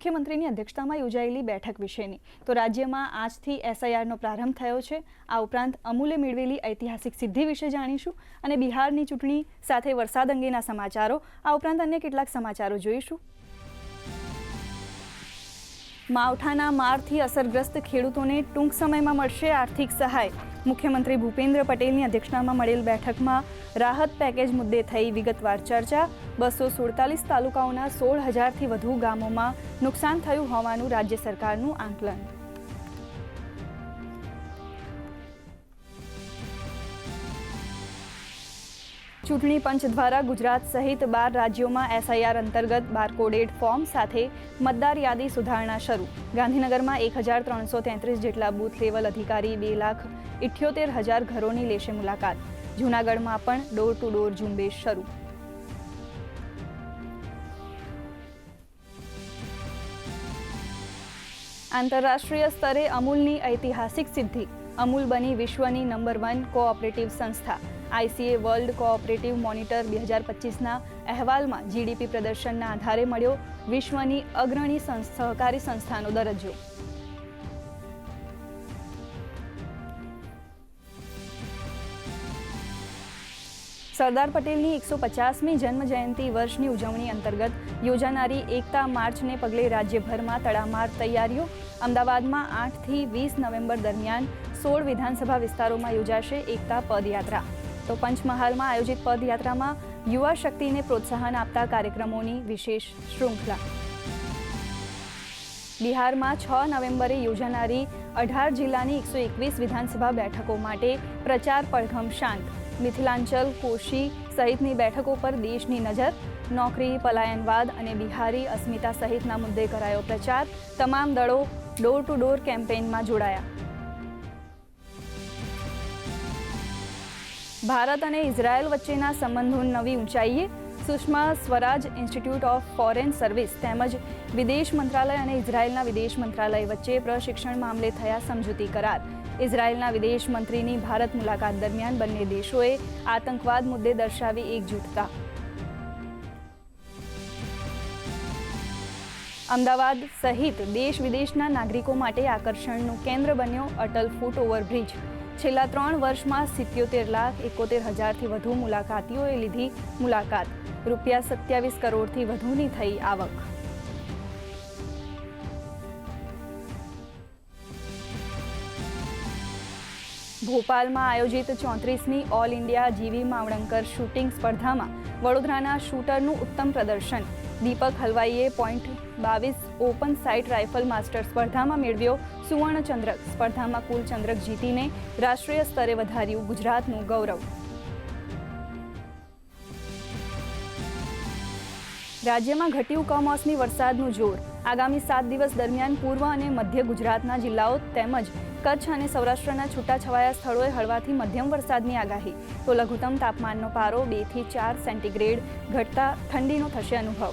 મુખ્યમંત્રીની અધ્યક્ષતામાં યોજાયેલી બેઠક વિશેની. તો રાજ્યમાં આજથી એસઆઈઆરનો પ્રારંભ થયો છે. આ ઉપરાંત અમૂલે મેળવેલી ઐતિહાસિક સિદ્ધિ વિશે જાણીશું અને બિહારની ચૂંટણી સાથે વરસાદ અંગેના સમાચારો, આ ઉપરાંત અન્ય કેટલાક સમાચારો જોઈશું. માવઠાના મારથી અસરગ્રસ્ત ખેડૂતોને ટૂંક સમયમાં મળશે આર્થિક સહાય. મુખ્યમંત્રી ભૂપેન્દ્ર પટેલની અધ્યક્ષતામાં મળેલ બેઠકમાં રાહત પેકેજ મુદ્દે થઈ વિગતવાર ચર્ચા. બસો સુડતાલીસ તાલુકાઓના સોળ હજારથી વધુ ગામોમાં નુકસાન થયું હોવાનું રાજ્ય સરકારનું આંકલન. ચૂંટણી પંચ દ્વારા ગુજરાત સહિત બાર રાજ્યોમાં એસઆઈઆર અંતર્ગત બારકોડેડ ફોર્મ સાથે મતદાર યાદી સુધારણા શરૂ. ગાંધીનગરમાં એક હજાર ત્રણસો તેત્રીસ જેટલા બૂથ લેવલ અધિકારી બે લાખ ઇઠ્યોતેર હજાર ઘરોની લેશે મુલાકાત. જૂનાગઢમાં પણ ડોર ટુ ડોર ઝુંબેશ શરૂ. આંતરરાષ્ટ્રીય સ્તરે અમૂલની ઐતિહાસિક સિદ્ધિ. અમૂલ બની વિશ્વની નંબર વન કોઓપરેટિવ સંસ્થા. આઈસીએ વર્લ્ડ કોઓપરેટિવ મોનિટર બે હજાર પચીસના અહેવાલમાં જીડીપી પ્રદર્શનના આધારે મળ્યો. વિશ્વની અગ્રણી સહકારી સંસ્થાનો દરજ્જો. સરદાર પટેલની એકસો પચાસમી જન્મ જયંતિ વર્ષની ઉજવણી અંતર્ગત યોજાનારી એકતા માર્ચને પગલે રાજ્યભરમાં તડામાર તૈયારીઓ. અમદાવાદમાં આઠથી વીસ નવેમ્બર દરમિયાન સોળ વિધાનસભા વિસ્તારોમાં યોજાશે એકતા પદયાત્રા. તો પંચમહાલમાં આયોજિત પદયાત્રામાં યુવા શક્તિને પ્રોત્સાહન આપતા કાર્યક્રમોની વિશેષ શૃંખલા. બિહારમાં છ નવેમ્બરે યોજાનારી અઢાર જિલ્લાની એકસો એકવીસ વિધાનસભા બેઠકો માટે પ્રચાર પડઘમ શાંત. મિથિલાંચલ, કોશી સહિતની બેઠકો પર દેશની નજર, નોકરી, પલાયનવાદ અને બિહારી, અસ્મિતા સહિતના મુદ્દે કરાયો પ્રચાર. તમામ દળો ડોર ટુ ડોર કેમ્પેઇનમાં જોડાયા. ભારત અને ઇઝરાયલ વચ્ચેના સંબંધો નવી ઊંચાઈએ, Sushma Swaraj institute of foreign service તેમજ વિદેશ મંત્રાલય અને ઇઝરાયલના વિદેશ મંત્રાલય વચ્ચે પ્રશિક્ષણ મામલે થયા સમજૂતી કરાર. ઇઝરાયલના વિદેશ મંત્રીની ભારત મુલાકાત દરમિયાન બંને દેશોએ આતંકવાદ મુદ્દે દર્શાવી એકજૂટતા. અમદાવાદ સહિત દેશ વિદેશના નાગરિકો માટે આકર્ષણનું કેન્દ્ર બન્યો અટલ ફૂટ ઓવરબ્રિજ. છેલ્લા ત્રણ વર્ષમાં સિત્યોતેર લાખ એકોતેર હજારથી વધુ મુલાકાતીઓએ લીધી મુલાકાત. રૂપિયા સત્યાવીસ કરોડથી વધુની થઈ આવક. ભોપાલમાં આયોજિત ચોત્રીસમી ઓલ ઇન્ડિયા જીવી માવણંકર શૂટિંગ સ્પર્ધામાં વડોદરાના શૂટરનું ઉત્તમ પ્રદર્શન. દીપક હલવાઈએ પોઈન્ટ બાવીસ ઓપન સાઇટ રાઇફલ માસ્ટર સ્પર્ધામાં મેળવ્યો. સુવર્ણચંદ્રક સ્પર્ધામાં કુલ ચંદ્રક જીતીને રાષ્ટ્રીય સ્તરે વધાર્યું ગુજરાતનું ગૌરવ. રાજ્યમાં ઘટ્યું કમોસમી વરસાદનું જોર. આગામી સાત દિવસ દરમિયાન પૂર્વ અને મધ્ય ગુજરાતના જિલ્લાઓ તેમજ કચ્છ અને સૌરાષ્ટ્રના છૂટાછવાયા સ્થળોએ હળવાથી મધ્યમ વરસાદની આગાહી. તો લઘુત્તમ તાપમાનનો પારો બેથી ચાર સેન્ટીગ્રેડ ઘટતા ઠંડીનો થશે અનુભવ.